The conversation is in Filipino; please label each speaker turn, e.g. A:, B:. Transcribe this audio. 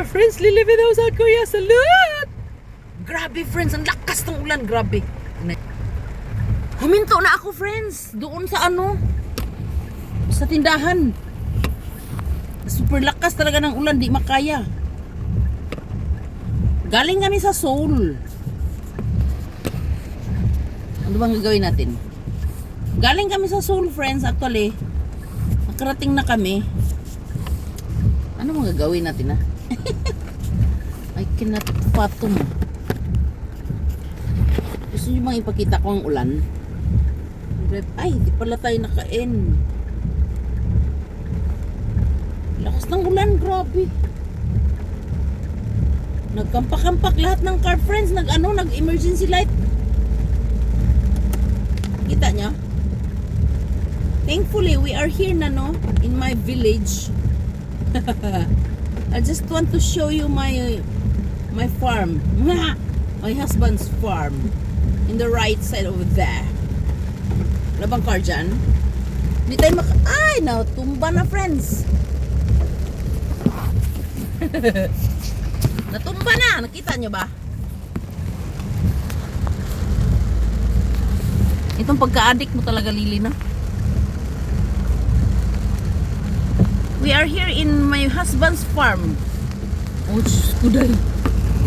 A: friends, lilipid ako sa Kuya Salud! Grabe, friends. Ang lakas ng ulan. Grabe. Huminto na ako, friends. Doon sa ano? Sa tindahan. Super lakas talaga ng ulan. Di makaya. Galing kami sa Seoul. Ano bang gagawin natin? Galing kami sa Seoul, friends, actually. Nakarating na kami. Ano mga gagawin natin, ha? I cannot fathom. Gusto niyo bang ipakita ko ang ulan? Ay, di pala tayo nakain. Lakas ng ulan, grabe. Nagkampak-kampak lahat ng car friends. Nag ano, nag emergency light. Kita niya? Thankfully, we are here na no, in my village. I just want to show you my my farm. My husband's farm. In the right side over there. Wala bang car dyan? Hindi tayo mak... Ay, natumba na friends. Natumba na. Nakita nyo ba? Itong pagka-addict mo talaga, Lili, na. We are here in my husband's farm. Oh, ko dahil.